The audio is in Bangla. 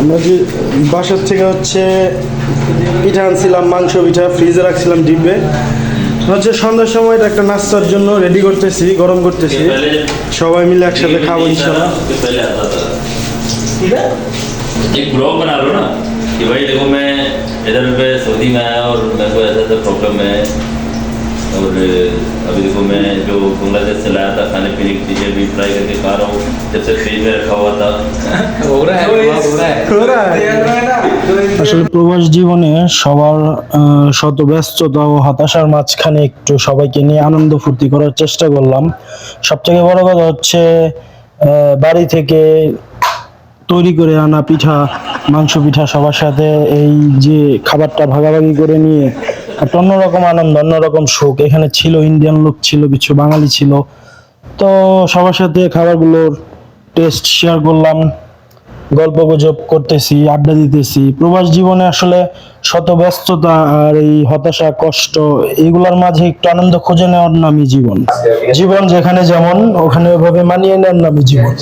আমরা যে বাসার থেকে হচ্ছে পিঠা আনছিলাম মাংস পিঠা ফ্রিজে রাখছিলাম ডিব্বে হচ্ছে সন্ধ্যার সময় এটা একটা নাস্তার জন্য রেডি করতেছি গরম করতেছি पहले সবাই মিলে একসাথে খাবো ইনশাল্লাহ उसके पहले आता था एक ब्लॉग बना लो ना कि भाई देखो मैं इधर पे सऊदी में आया और मेरे को ऐसा ऐसा प्रॉब्लम है और अभी देखो मैं जो बांग्लादेश से लाया था खाने पीने की चीज़ें भी ट्राई करके खा रहा हूँ जब से फ्रिज में रखा हुआ था हो रहा है हो रहा है আসলে প্রবাস জীবনে সবার আহ, শত ব্যস্ততা ও হতাশার মাঝখানে একটু সবাইকে নিয়ে আনন্দ ফুর্তি করার চেষ্টা করলাম সবথেকে বড় কথা হচ্ছে আহ, বাড়ি থেকে তৈরি করে আনা পিঠা মাংস পিঠা সবার সাথে এই যে খাবারটা ভাগাভাগি করে নিয়ে একটা অন্যরকম আনন্দ, অন্যরকম সুখ। এখানে ছিল ইন্ডিয়ান লোক, ছিল কিছু বাঙালি ছিল। তো সবার সাথে খাবারগুলোর টেস্ট শেয়ার করলাম, গল্প গুজব করতেছি, আড্ডা দিতেছি। প্রবাস জীবনে আসলে শত ব্যস্ততা আর এই হতাশা, কষ্ট, এগুলোর মাঝে একটু আনন্দ খুঁজে নেওয়ার নামই জীবন। জীবন যেখানে যেমন, ওখানে ওভাবে মানিয়ে নেওয়ার নামই জীবন।